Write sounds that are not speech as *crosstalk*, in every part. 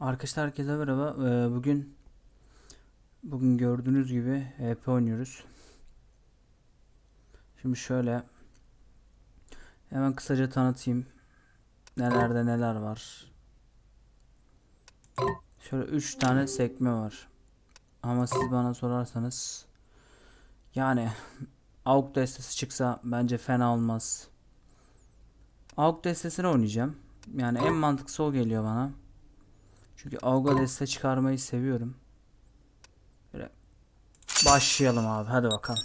Arkadaşlar herkese merhaba. Ee, bugün bugün gördüğünüz gibi HP oynuyoruz. Şimdi şöyle hemen kısaca tanıtayım. Nelerde neler var. Şöyle 3 tane sekme var. Ama siz bana sorarsanız yani *laughs* AUG destesi çıksa bence fena olmaz. AUG destesini oynayacağım. Yani en mantıklısı o geliyor bana. Çünkü Auga çıkarmayı seviyorum. Böyle başlayalım abi. Hadi bakalım.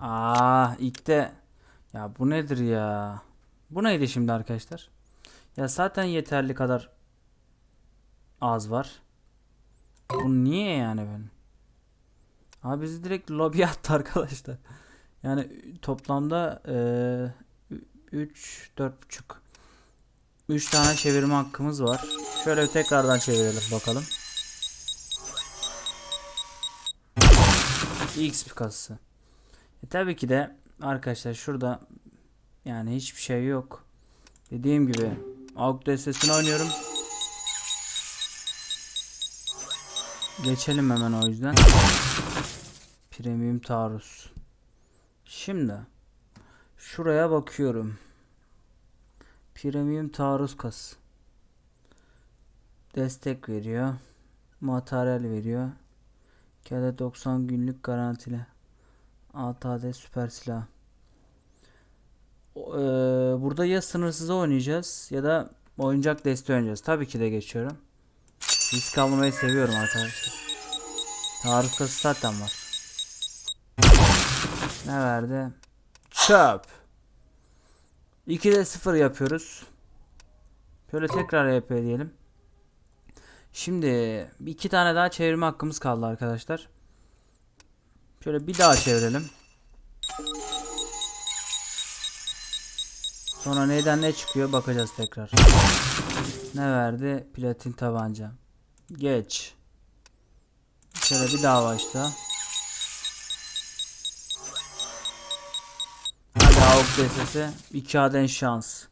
Aa ilk de ya bu nedir ya? Bu neydi şimdi arkadaşlar? Ya zaten yeterli kadar az var. Bu niye yani ben? Abi bizi direkt lobi attı arkadaşlar. Yani toplamda eee 3 4,5 3 tane çevirme hakkımız var. Şöyle tekrardan çevirelim bakalım. X kasası. E tabii ki de arkadaşlar şurada yani hiçbir şey yok. Dediğim gibi AUG destesini oynuyorum. Geçelim hemen o yüzden. Premium taarruz. Şimdi Şuraya bakıyorum. Premium taarruz kas. Destek veriyor. Materyal veriyor. KD 90 günlük garantili. ATD süper silah. Eee, burada ya sınırsız oynayacağız ya da oyuncak desteği oynayacağız. Tabii ki de geçiyorum. Risk almayı seviyorum arkadaşlar. Taarruz kası zaten var. Ne verdi? Çöp. 2'de 0 yapıyoruz. Şöyle tekrar EP diyelim. Şimdi iki tane daha çevirme hakkımız kaldı arkadaşlar. Şöyle bir daha çevirelim. Sonra neyden ne çıkıyor bakacağız tekrar. Ne verdi? Platin tabanca. Geç. Şöyle bir daha başla. AUK DSS 2 aden şans.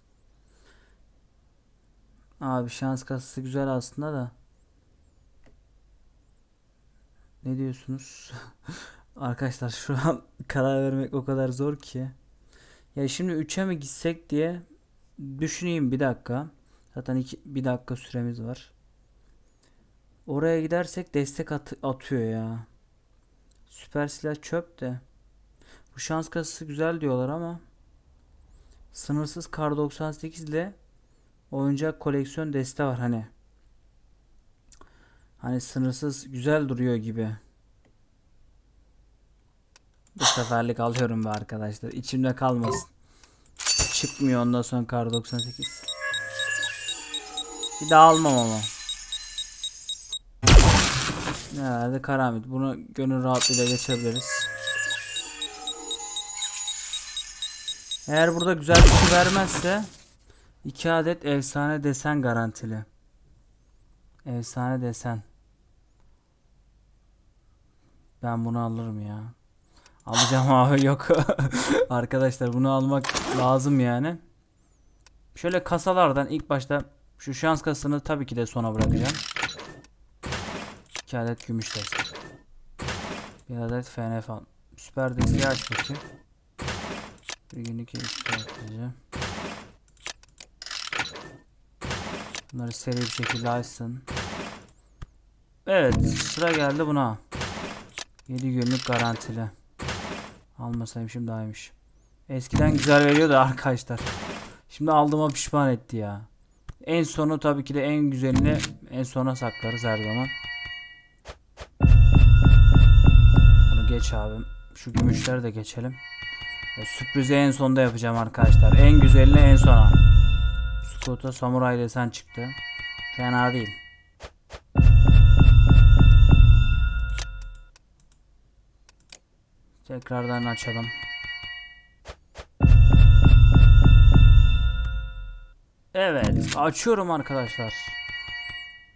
Abi şans kasası güzel aslında da. Ne diyorsunuz? *laughs* Arkadaşlar şu an *laughs* karar vermek o kadar zor ki. Ya şimdi 3'e mi gitsek diye düşüneyim bir dakika. Zaten iki, bir dakika süremiz var. Oraya gidersek destek at- atıyor ya. Süper silah çöp de. Bu şans kasası güzel diyorlar ama sınırsız kar 98 ile oyuncak koleksiyon deste var hani. Hani sınırsız güzel duruyor gibi. Bu seferlik alıyorum be arkadaşlar. İçimde kalmasın. Çıkmıyor ondan sonra kar 98. Bir daha almam ama. Nerede Karamit? Bunu gönül rahatlığıyla geçebiliriz. Eğer burada güzel bir şey vermezse 2 adet efsane desen garantili. Efsane desen. Ben bunu alırım ya. Alacağım *laughs* abi yok. *laughs* Arkadaşlar bunu almak lazım yani. Şöyle kasalardan ilk başta şu şans kasasını tabii ki de sona bırakacağım. 2 adet gümüş destek. Bir adet FN falan. Süper desteği aç bakayım. Bir günlük yapacağım. Bunları seri bir şekilde açsın. Evet sıra geldi buna. 7 günlük garantili. Almasayım şimdi dahaymış. Eskiden güzel veriyordu arkadaşlar. Şimdi aldığıma pişman etti ya. En sonu tabii ki de en güzelini en sona saklarız her zaman. Bunu geç abim. Şu gümüşleri de geçelim. E, sürprizi en sonda yapacağım arkadaşlar. En güzelini en sona. Scott'a Samurai desen çıktı. Fena değil. Tekrardan açalım. Evet, açıyorum arkadaşlar.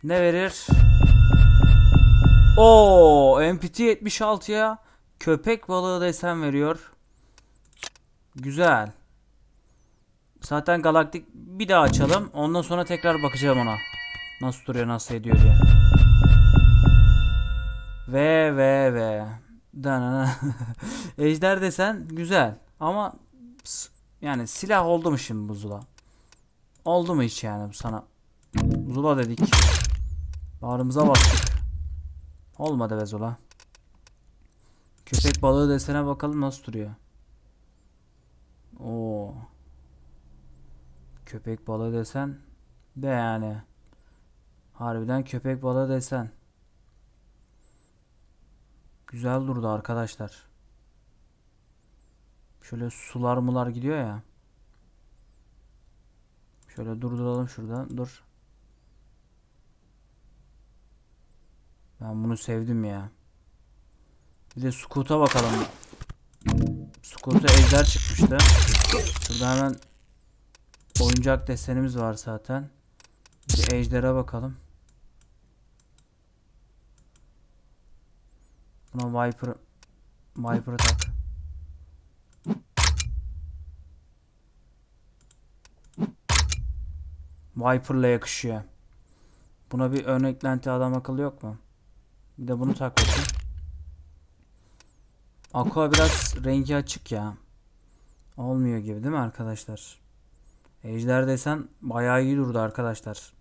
Ne verir? Oo, MPT 76'ya köpek balığı desen veriyor. Güzel. Zaten galaktik bir daha açalım. Ondan sonra tekrar bakacağım ona. Nasıl duruyor, nasıl ediyor diye. Ve ve ve. Ejder desen güzel. Ama yani silah oldu mu şimdi bu Zula? Oldu mu hiç yani sana? Zula dedik. Bağrımıza bastık. Olmadı be Zula. Köpek balığı desene bakalım nasıl duruyor. Oo. Köpek balığı desen de yani. Harbiden köpek balığı desen. Güzel durdu arkadaşlar. Şöyle sular mular gidiyor ya. Şöyle durduralım şuradan. Dur. Ben bunu sevdim ya. Bir de Scoot'a bakalım. Scoot'a ejder çıkmıştı. Şurada hemen oyuncak desenimiz var zaten. Bir ejdere bakalım. Buna Viper Viper'ı tak. Viper'la yakışıyor. Buna bir ön eklenti adam akıllı yok mu? Bir de bunu tak bakayım. Aqua biraz rengi açık ya. Olmuyor gibi değil mi arkadaşlar? Ejder desen bayağı iyi durdu arkadaşlar.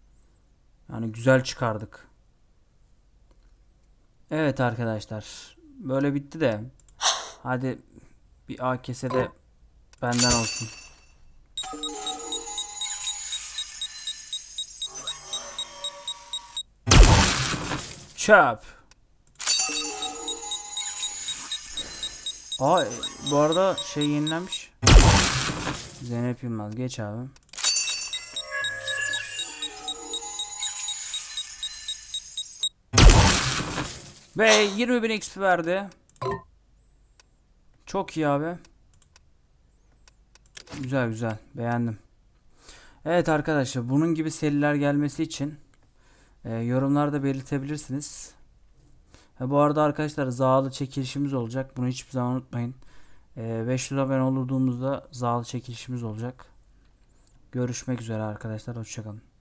Yani güzel çıkardık. Evet arkadaşlar. Böyle bitti de. Hadi bir A kese de benden olsun. Çöp. Aa e, bu arada şey yenilenmiş. Zeynep Yılmaz geç abi. Ve 20.000 XP verdi. Çok iyi abi. Güzel güzel beğendim. Evet arkadaşlar bunun gibi seriler gelmesi için e, yorumlarda belirtebilirsiniz. Ha, bu arada arkadaşlar zağlı çekilişimiz olacak. Bunu hiçbir zaman unutmayın. E, 500 abone olduğumuzda zağlı çekilişimiz olacak. Görüşmek üzere arkadaşlar. Hoşçakalın.